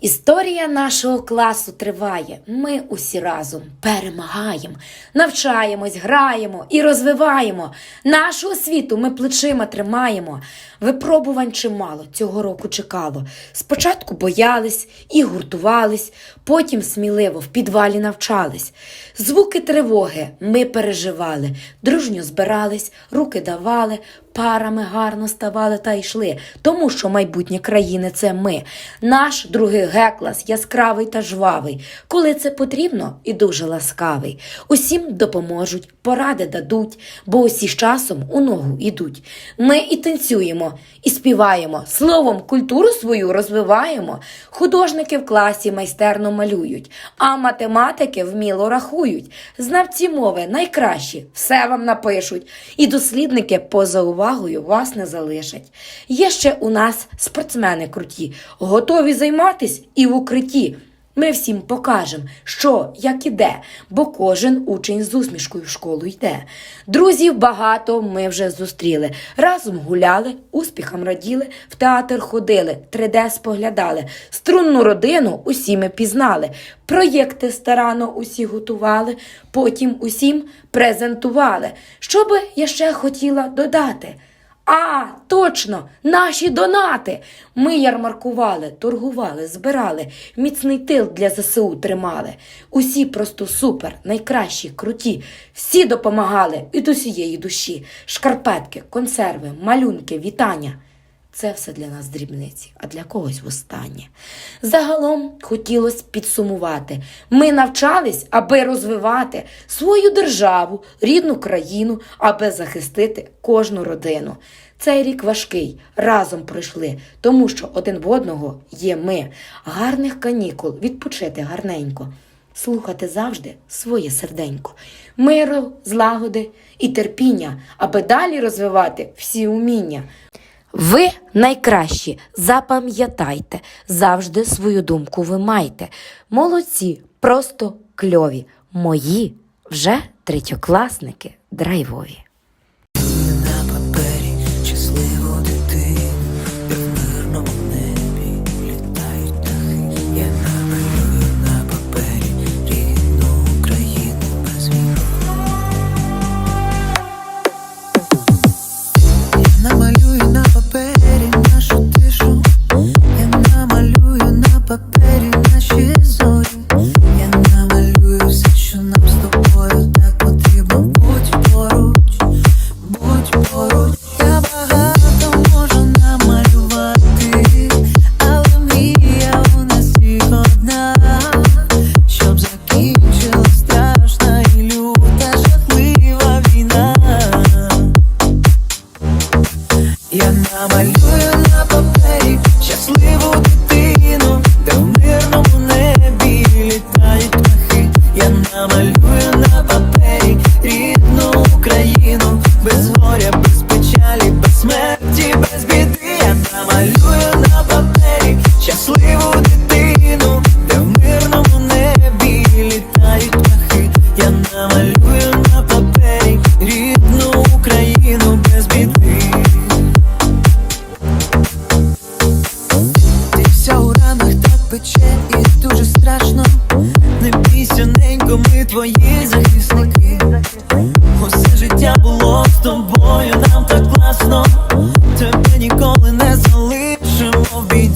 Історія нашого класу триває. Ми усі разом перемагаємо, навчаємось, граємо і розвиваємо. Нашу освіту ми плечима тримаємо. Випробувань чимало цього року чекало. Спочатку боялись і гуртувались, потім сміливо в підвалі навчались. Звуки тривоги ми переживали, дружньо збирались, руки давали, парами гарно ставали та йшли, тому що майбутнє країни це ми. Наш другий Г-клас яскравий та жвавий, коли це потрібно і дуже ласкавий. Усім допоможуть, поради дадуть, бо усі з часом у ногу ідуть. Ми і танцюємо, і співаємо, словом, культуру свою розвиваємо. Художники в класі майстерно малюють, а математики вміло рахують. Знавці мови найкращі, все вам напишуть, і дослідники поза увагою вас не залишать. Є ще у нас спортсмени круті, готові займатись і в укритті. Ми всім покажемо, що як іде, бо кожен учень з усмішкою в школу йде. Друзів багато ми вже зустріли. Разом гуляли, успіхам раділи, в театр ходили, 3D споглядали. Струнну родину усі ми пізнали. Проєкти старано усі готували, потім усім презентували. Що би я ще хотіла додати? А, точно, наші донати. Ми ярмаркували, торгували, збирали, міцний тил для ЗСУ тримали. Усі просто супер, найкращі, круті. Всі допомагали від усієї душі. Шкарпетки, консерви, малюнки, вітання. Це все для нас дрібниці, а для когось востаннє. Загалом хотілося підсумувати. Ми навчались, аби розвивати свою державу, рідну країну, аби захистити кожну родину. Цей рік важкий, разом пройшли, тому що один в одного є ми. Гарних канікул, відпочити гарненько, слухати завжди своє серденько, миру, злагоди і терпіння, аби далі розвивати всі уміння. Ви найкращі, запам'ятайте, завжди свою думку ви маєте. Молодці, просто кльові. Мої вже третьокласники драйвові. на папері щасливу Я намалюю на папері щасливу ми твої захисники. Усе життя було з тобою, нам так класно, тебе ніколи не залишимо бій.